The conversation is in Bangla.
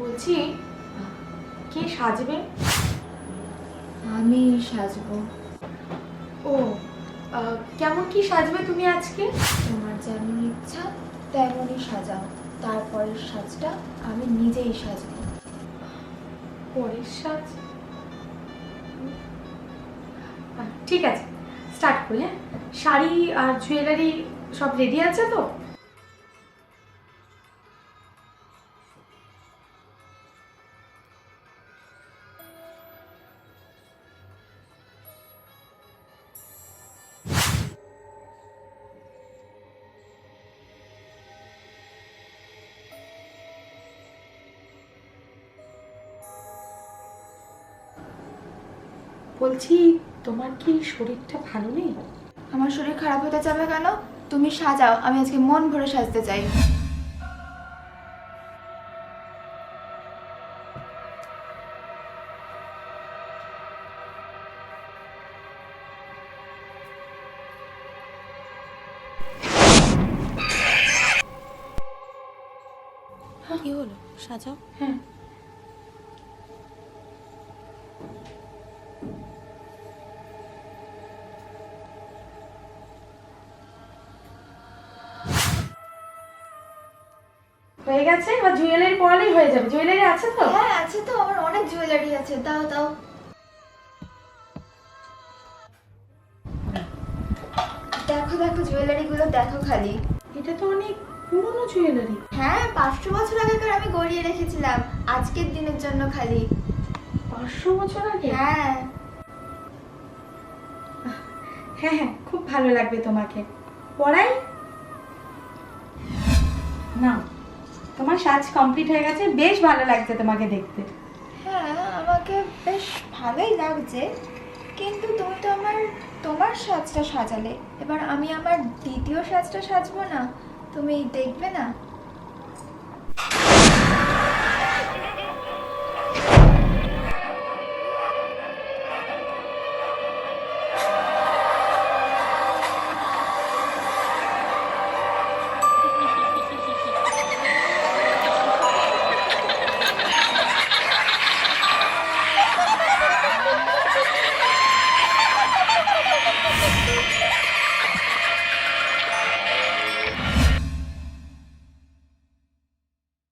বলছি কে সাজবে? আমি সাজবো। ও কেমন কি সাজবে তুমি আজকে? তোমার যেমন ইচ্ছা তেমনই সাজাও। তারপরের সাজটা আমি নিজেই সাজবো। পরের সাজ? ঠিক আছে স্টার্ট করি হ্যাঁ? শাড়ি আর জুয়েলারি সব রেডি আছে তো? বলছি তোমার কি শরীরটা ভালো নেই? আমার শরীর খারাপ হতে যাবে কেন? তুমি সাজাও আমি আজকে মন ভরে সাজতে চাই। কি হলো? সাজাও। হ্যাঁ। হয়ে গেছে? এবার জুয়েলারি পরালেই হয়ে যাবে। জুয়েলারি আছে তো? হ্যাঁ আছে তো। আমার অনেক জুয়েলারি আছে। দাও দাও। দেখো দেখো জুয়েলারি গুলো দেখো খালি। এটা তো অনেক পুরনো জুয়েলারি হ্যাঁ পাঁচশো বছর আগেকার আমি গড়িয়ে রেখেছিলাম। আজকের দিনের জন্য খালি। পাঁচশো বছর আগে? হ্যাঁ। হ্যাঁ হ্যাঁ খুব ভালো লাগবে তোমাকে। পড়াই? না তোমার সাজ কমপ্লিট হয়ে গেছে, বেশ ভালো লাগছে তোমাকে দেখতে। হ্যাঁ আমাকে বেশ ভালোই লাগছে। কিন্তু তুমি তো আমার, তোমার সাজটা সাজালে। এবার আমি আমার দ্বিতীয় সাজটা সাজবো না? তুমি দেখবে না?